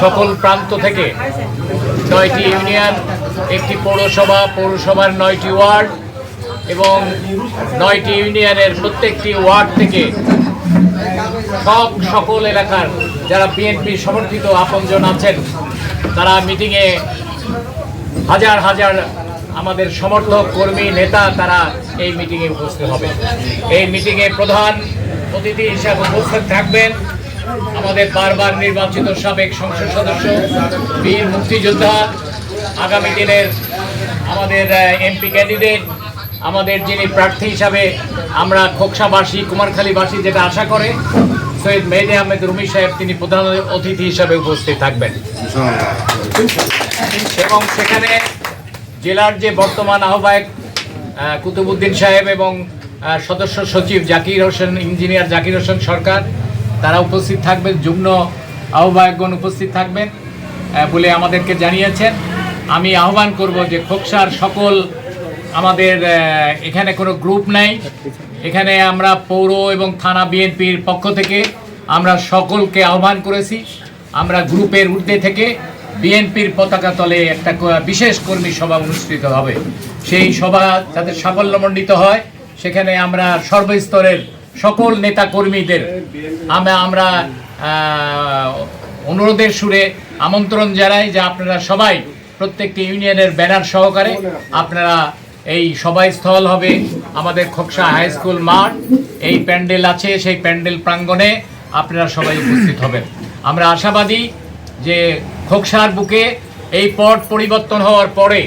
সকল প্রান্ত থেকে নয়টি ইউনিয়ন, একটি পৌরসভা, পৌরসভার নয়টি ওয়ার্ড এবং নয়টি ইউনিয়নের প্রত্যেকটি ওয়ার্ড থেকে সব সকল এলাকার যারা বিএনপি সমর্থিত আপনজন আছেন, তারা মিটিংয়ে হাজার হাজার আমাদের সমর্থক, কর্মী, নেতা, তারা এই মিটিংয়ে উপস্থিত হবে। এই মিটিংয়ে প্রধান অতিথি হিসাবে উপস্থিত থাকবেন। আমাদের বারবার নির্বাচিত সাবেক সংসদ সদস্য, বীর মুক্তিযোদ্ধা, আগামী দিনের আমাদের এমপি ক্যান্ডিডেট আমাদের যিনি প্রার্থী হিসাবে আমরা খোকসাবাসী, কুমারখালীবাসী যেটা আশা করে, সৈয়দ মেহেদি আহমেদ রুমি সাহেব তিনি প্রধান অতিথি হিসাবে উপস্থিত থাকবেন। এবং সেখানে জেলার যে বর্তমান আহ্বায়ক কুতুবুদ্দিন সাহেব এবং সদস্য সচিব জাকির হোসেন, ইঞ্জিনিয়ার জাকির হোসেন সরকার তারা উপস্থিত থাকবেন, যুগ্ম আহ্বায়কগণ উপস্থিত থাকবেন বলে আমাদেরকে জানিয়েছেন। আমি আহ্বান করব যে খোকসার সকল আমাদের এখানে কোনো গ্রুপ নাই। এখানে আমরা পৌর এবং থানা বিএনপির পক্ষ থেকে আমরা সকলকে আহ্বান করেছি। আমরা গ্রুপের ঊর্ধ্বে থেকে বিএনপির পতাকা তলে একটা বিশেষ কর্মী সভা অনুষ্ঠিত হবে। সেই সভা যাতে সাফল্যমণ্ডিত হয়, সেখানে আমরা সর্বস্তরের সকল নেতা কর্মীদের আমরা আমরা অনুরোধের সুরে আমন্ত্রণ জানাই যে আপনারা সবাই প্রত্যেকটি ইউনিয়নের ব্যানার সহকারে আপনারা এই সবাই স্থল হবে আমাদের খোকসা হাই স্কুল মাঠ। এই প্যান্ডেল আছে, সেই প্যান্ডেল প্রাঙ্গণে আপনারা সবাই উপস্থিত হবেন। আমরা আশাবাদী যে খোকসার বুকে এই পট পরিবর্তন হওয়ার পরে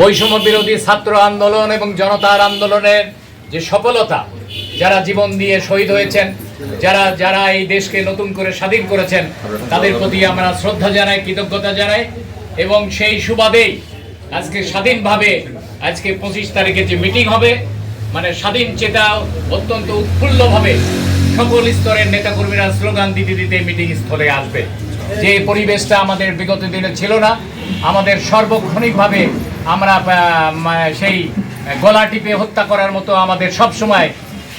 বৈষম্য বিরোধী ছাত্র আন্দোলন এবং জনতার আন্দোলনের যে সফলতা যারা জীবন দিয়ে শহীদ হয়েছেন, যারা যারা এই দেশকে নতুন করে স্বাধীন করেছেন, তাদের প্রতি আমরা শ্রদ্ধা জানাই, কৃতজ্ঞতা জানাই, এবং সেই সুবাদেই আজকে স্বাধীনভাবে, আজকে পঁচিশ তারিখে যে মিটিং হবে মানে স্বাধীন চেতা অত্যন্ত উৎফুল্লভাবে সকল স্তরের নেতাকর্মীরা স্লোগান দিতে দিতে মিটিং স্থলে আসবে। যে পরিবেশটা আমাদের বিগত দিনে ছিল না, আমাদের সর্বক্ষণিকভাবে আমরা সেই গলা টিপে হত্যা করার মতো আমাদের সব সময়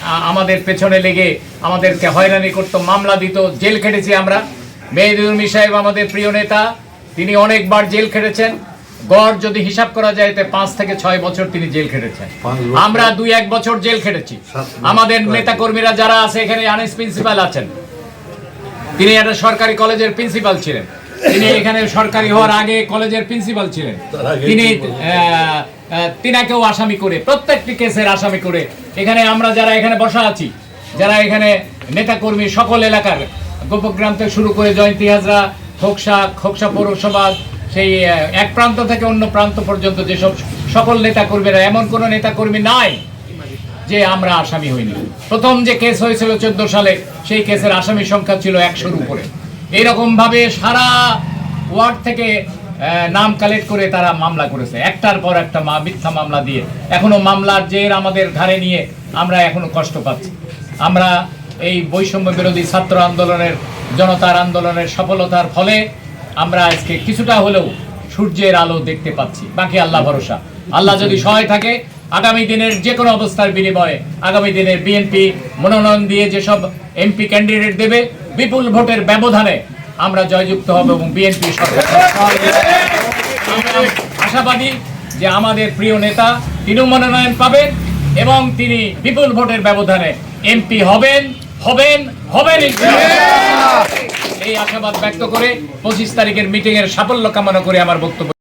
আমাদের পেছনে লেগে আমাদেরকে হয়রানি করতো মামলা দিত জেল খেটেছি আমরা। মেহেদুল মি সাহেব আমাদের প্রিয় নেতা তিনি অনেকবার জেল খেটেছেন। গড় যদি হিসাব করা যায় তো পাঁচ থেকে ছয় বছর তিনি জেল খেটেছেন। আমরা দুই এক বছর জেল খেটেছি। আমাদের নেতা কর্মীরা যারা আছে এখানে আনিস প্রিন্সিপাল আছেন। তিনি একটা সরকারি কলেজের প্রিন্সিপাল ছিলেন। তিনি এখানে সরকারি হওয়ার আগে কলেজের প্রিন্সিপাল ছিলেন। তিনি তিনাকেও আসামি করে প্রত্যেকটি কেসের আসামি করে। এখানে আমরা যারা এখানে বসা আছি যারা এখানে নেতাকর্মী সকল এলাকার গোপগ্রাম থেকে শুরু করে জয়ন্তী হাজরা খোকসা খোকসা পৌরসভা সেই এক প্রান্ত থেকে অন্য প্রান্ত পর্যন্ত যেসব সকল নেতাকর্মীরা এমন কোনো নেতাকর্মী নাই যে আমরা আসামি হইনি। প্রথম যে কেস হয়েছিল চোদ্দ সালে সেই কেসের আসামি সংখ্যা ছিল একশোর উপরে। এইরকম ভাবে সারা ওয়ার্ড থেকে নাম কালেক্ট করে তারা মামলা করেছে। একটার পর একটা মা মিথ্যা মামলা দিয়ে। এখনও মামলার জের আমাদের ঘাড়ে নিয়ে আমরা এখনও কষ্ট পাচ্ছি। আমরা এই বৈষম্য বিরোধী ছাত্র আন্দোলনের, জনতার আন্দোলনের সফলতার ফলে আমরা আজকে কিছুটা হলেও সূর্যের আলো দেখতে পাচ্ছি। বাকি আল্লাহ ভরসা। আল্লাহ যদি সহায় থাকে আগামী দিনের যে কোনো অবস্থার বিনিময়ে আগামী দিনের বিএনপি মনোনয়ন দিয়ে যেসব এমপি ক্যান্ডিডেট দেবে, বিপুল ভোটের ব্যবধানে আমরা জয়যুক্ত হব এবং বিএনপি আশাবাদী যে আমাদের প্রিয় নেতা তিনিও মনোনয়ন পাবেন এবং তিনি বিপুল ভোটের ব্যবধানে এমপি হবেন হবেন হবেন এই আশাবাদ ব্যক্ত করে পঁচিশ তারিখের মিটিং এর সাফল্য কামনা করে আমার বক্তব্য